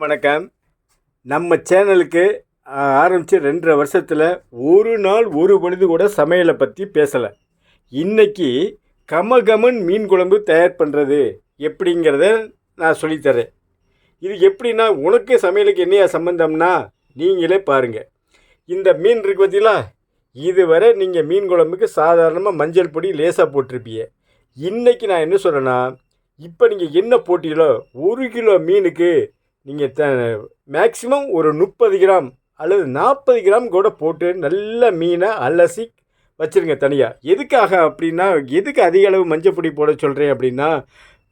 வணக்கம். நம்ம சேனலுக்கு ஆரம்பித்து ரெண்டரை வருஷத்தில் ஒரு நாள் ஒரு பொழுது கூட சமையலை பற்றி பேசலை. இன்னைக்கு கமகமன் மீன் குழம்பு தயார் பண்ணுறது எப்படிங்கிறத நான் சொல்லித்தரேன் இது எப்படின்னா உனக்கு சமையலுக்கு என்னையா சம்பந்தம்னா நீங்களே பாருங்கள் இந்த மீன் இருக்கு பார்த்தீங்களா? இதுவரை நீங்கள் மீன் குழம்புக்கு சாதாரணமாக மஞ்சள் பொடி லேசாக போட்டிருப்பீங்க. இன்றைக்கி நான் என்ன சொல்கிறேன்னா இப்போ நீங்கள் என்ன போட்டியிலோ ஒரு கிலோ மீனுக்கு நீங்கள் த மேக்ஸிமம் ஒரு முப்பது கிராம் அல்லது நாற்பது கிராம் கூட போட்டு நல்ல மீனை அலசி வச்சுருங்க தனியாக எதுக்காக அப்படின்னா எதுக்கு அதிக அளவு மஞ்சள் பொடி போட சொல்கிறேன் அப்படின்னா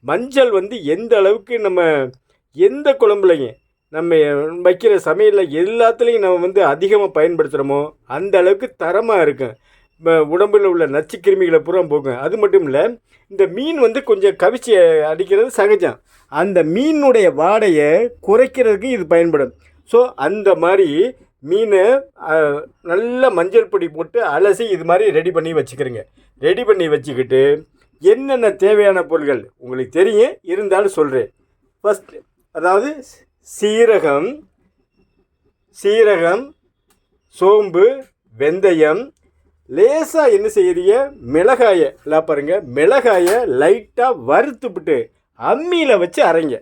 மஞ்சள் வந்து எந்த அளவுக்கு நம்ம எந்த குழம்புலையும் நம்ம வைக்கிற சமையலில் எல்லாத்துலேயும் நம்ம வந்து அதிகமாக பயன்படுத்துகிறோமோ அந்த அளவுக்கு தரமாக இருக்கும். உடம்பில் உள்ள நச்சு கிருமிகளை பூரா போக்கும் அது மட்டும் இல்லை இந்த மீன் வந்து கொஞ்சம் கவிச்சி அடிக்கிறது சகஜம். அந்த மீனுடைய வாடையை குறைக்கிறதுக்கு இது பயன்படும். ஸோ அந்த மாதிரி மீனை நல்ல மஞ்சள் பொடி போட்டு அலசி இது மாதிரி ரெடி பண்ணி வச்சுக்கிறேங்க. ரெடி பண்ணி வச்சுக்கிட்டு என்னென்ன தேவையான பொருட்கள் உங்களுக்கு தெரியும் இருந்தாலும் சொல்கிறேன் ஃபஸ்ட் அதாவது சீரகம் சீரகம் சோம்பு வெந்தயம் லேசாக என்ன செய்கிறீங்க மிளகாயை எல்லாம் பாருங்கள் மிளகாயை லைட்டாக வறுத்துப்பிட்டு அம்மியில் வச்சு அரைங்க.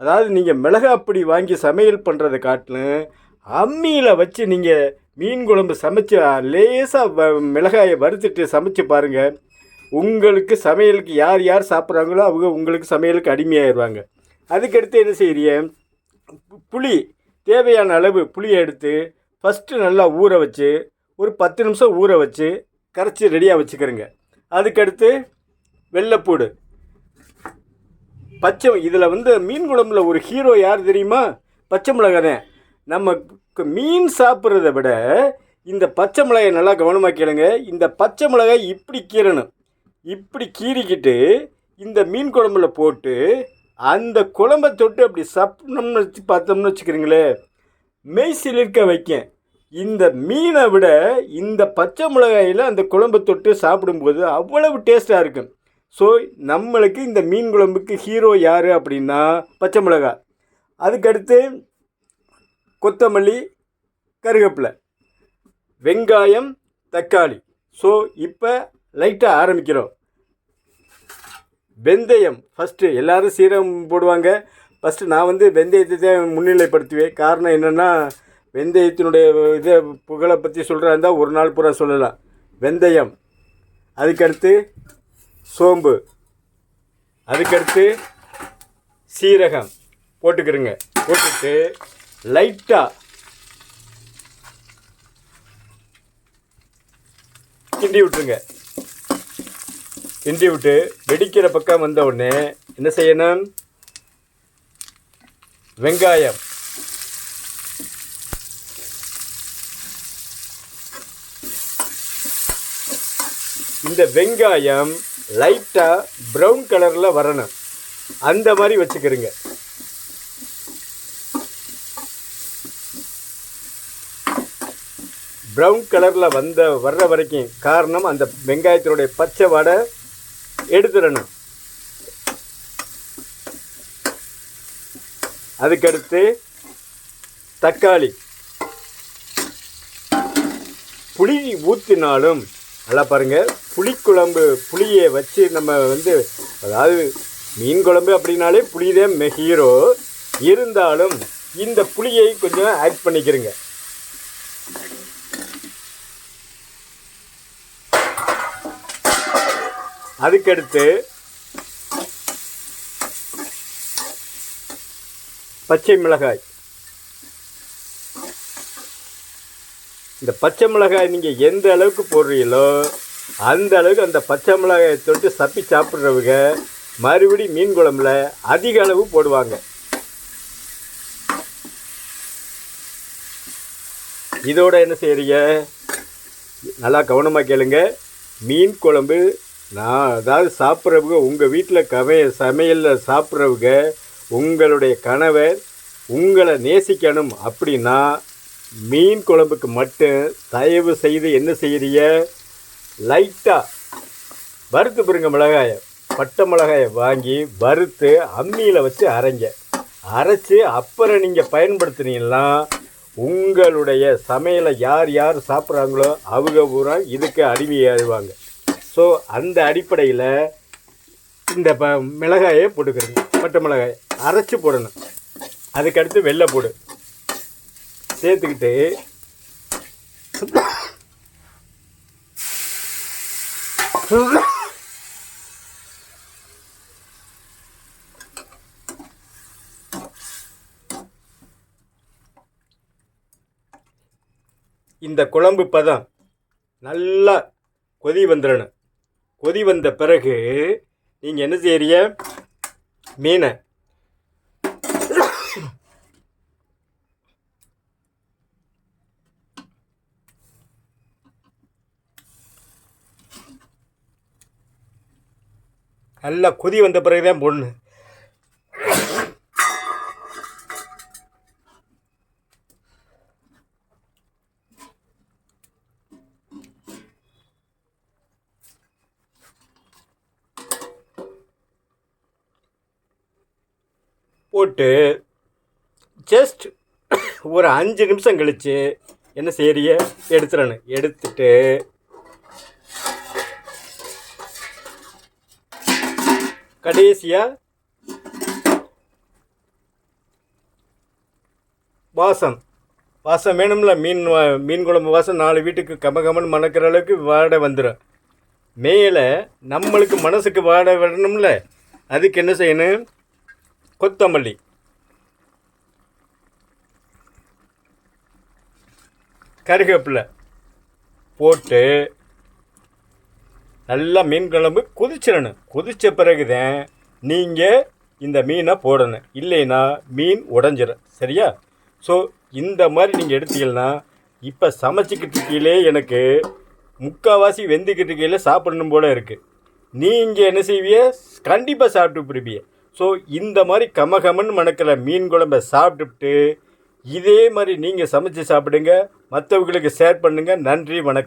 அதாவது நீங்கள் மிளகாப்பொடி வாங்கி சமையல் பண்ணுறதை காட்டிலும் அம்மியில் வச்சு நீங்கள் மீன் குழம்பு சமைச்சு லேசாக வ மிளகாயை வறுத்துட்டு சமைச்சு பாருங்கள் உங்களுக்கு சமையலுக்கு யார் யார் சாப்பிட்றாங்களோ அவங்க உங்களுக்கு சமையலுக்கு அடிமையாயிருவாங்க. அதுக்கடுத்து என்ன செய்கிறீங்க புளி தேவையான அளவு புளியை எடுத்து ஃபஸ்ட்டு நல்லா ஊற வச்சு ஒரு பத்து நிமிஷம் ஊற வச்சு கரைச்சி ரெடியாக வச்சுக்கிறேங்க. அதுக்கடுத்து வெள்ளைப்பூடு. பச்சை இதில் வந்து மீன் குழம்புல ஒரு ஹீரோ யார் தெரியுமா? பச்சை மிளகாய் தான் நம்ம மீன் சாப்பிட்றத விட இந்த பச்சை மிளகாயை நல்லா கவனமாக கேளுங்க. இந்த பச்சை மிளகாய் இப்படி கீறணும். இப்படி கீறிக்கிட்டு இந்த மீன் குழம்புல போட்டு அந்த குழம்பை தொட்டு அப்படி சப்னம்னு வச்சு பார்த்தோம்னு வச்சுக்கிறீங்களே. மெய் சிலிர்க்க வைக்கேன். இந்த மீனை விட இந்த பச்சை மிளகாயில் அந்த குழம்பு தொட்டு சாப்பிடும்போது அவ்வளவு டேஸ்ட்டாக இருக்கும் ஸோ நம்மளுக்கு இந்த மீன் குழம்புக்கு ஹீரோ யார் அப்படின்னா பச்சை மிளகா. அதுக்கடுத்து கொத்தமல்லி கருவேப்பிலை வெங்காயம் தக்காளி. ஸோ இப்போ லைட்டாக ஆரம்பிக்கிறோம். வெந்தயம் ஃபஸ்ட்டு எல்லாரும் சீரகம் போடுவாங்க. ஃபஸ்ட்டு நான் வந்து வெந்தயத்தை தான் முன்னிலைப்படுத்துவேன். காரணம் என்னென்னா வெந்தயத்தினுடைய இதை புகழை பற்றி சொல்கிறா இருந்தால் ஒரு நாள் பூரா சொல்லலாம். வெந்தயம் அதுக்கடுத்து சோம்பு அதுக்கடுத்து சீரகம் போட்டுக்கிறங்க. போட்டுட்டு லைட்டாக கிண்டி விட்டுருங்க. கிண்டி விட்டு வெடிக்கிற பக்கம் வந்த உடனே என்ன செய்யணும்? வெங்காயம். இந்த வெங்காயம் லைட்டாக ப்ரௌன் கலரில் வரணும். அந்த மாதிரி வச்சுக்கிறோங்க. ப்ரௌன் கலரில் வந்த வர்ற வரைக்கும் காரணம் அந்த வெங்காயத்தினுடைய பச்சை வடை எடுத்துடணும். அதுக்கடுத்து தக்காளி. புளி ஊற்றினாலும் நல்லா பாருங்கள் புளிக்குழம்பு புளியை வச்சு நம்ம வந்து அதாவது மீன் குழம்பு அப்படின்னாலே புளிதான் ஹீரோ. இருந்தாலும் இந்த புளியை கொஞ்சம் ஆட் பண்ணிக்கிறேங்க. அதுக்கடுத்து பச்சை மிளகாய். இந்த பச்சை மிளகாய் நீங்கள் எந்த அளவுக்கு போடுறீங்களோ அந்த அளவுக்கு அந்த பச்சை மிளகாயை தொட்டு சப்பி சாப்பிட்றவங்க மறுபடி மீன் குழம்புல அதிக அளவு போடுவாங்க. இதோட என்ன செய்கிறீங்க நல்லா கவனமாக கேளுங்க. மீன் குழம்பு நான் அதாவது சாப்பிட்றவங்க உங்கள் வீட்டில் கமைய சமையலில் சாப்பிட்றவங்க உங்களுடைய கணவர் உங்களை நேசிக்கணும் அப்படின்னா மீன் குழம்புக்கு மட்டும் தயவு செய்து என்ன செய்கிறீங்க லைட்டாக வறுத்து பிருங்க மிளகாயை. பட்டை மிளகாயை வாங்கி வறுத்து அம்மியில் வச்சு அரைங்க. அரைச்சி அப்புறம் நீங்கள் பயன்படுத்துனீங்கன்னா உங்களுடைய சமையலை யார் யார் சாப்பிட்றாங்களோ அவங்க பூரா இதுக்கு அடிமையாகுவாங்க ஸோ அந்த அடிப்படையில் இந்த ப மிளகாயை போட்டுக்கிறேங்க. பட்டை மிளகாய் அரைச்சி போடணும். அதுக்கடுத்து வெள்ளை போடு. சேர்த்துக்கிட்டு இந்த குழம்பு பதம் நல்லா கொதி வந்துடணும் கொதி வந்த பிறகு நீங்கள் என்ன செய்கிறீங்க மீனை. நல்லா கொதி வந்த பிறகு தான் போடணும். போட்டு ஜஸ்ட் ஒரு அஞ்சு நிமிஷம் கழித்து என்ன செய்யறிய எடுத்துறேன்னு எடுத்துட்டு கடைசியாக வாசம். வாசம் வேணும்ல? மீன் மீன் குழம்பு வாசம் நாலு வீட்டுக்கு கம கமன்னு மணக்கிற அளவுக்கு வாடை வந்துடும் மேலே நம்மளுக்கு மனசுக்கு வாடை வரணும்ல? அதுக்கு என்ன செய்யணும்? கொத்தமல்லி. கருகப்பில் போட்டு நல்லா மீன் குழம்பு கொதிச்சிடணும். கொதித்த பிறகு தான் நீங்கள் இந்த மீனை போடணும். இல்லைன்னா மீன் உடஞ்சிடும் சரியா? ஸோ இந்த மாதிரி நீங்கள் எடுத்தீங்கன்னா இப்போ சமைச்சிக்கிட்டு இருக்கையிலே எனக்கு முக்கால்வாசி வெந்துக்கிட்டு இருக்கையில சாப்பிடணும் போல இருக்குது நீங்கள் என்ன செய்விய கண்டிப்பாக சாப்பிட்டு பிடிப்பிய ஸோ இந்த மாதிரி கமகமன்னு மணக்கிற மீன் குழம்பை சாப்பிட்டுட்டு இதே மாதிரி நீங்கள் சமைச்சு சாப்பிடுங்க. மற்றவங்களுக்கு ஷேர் பண்ணுங்கள் நன்றி வணக்கம்.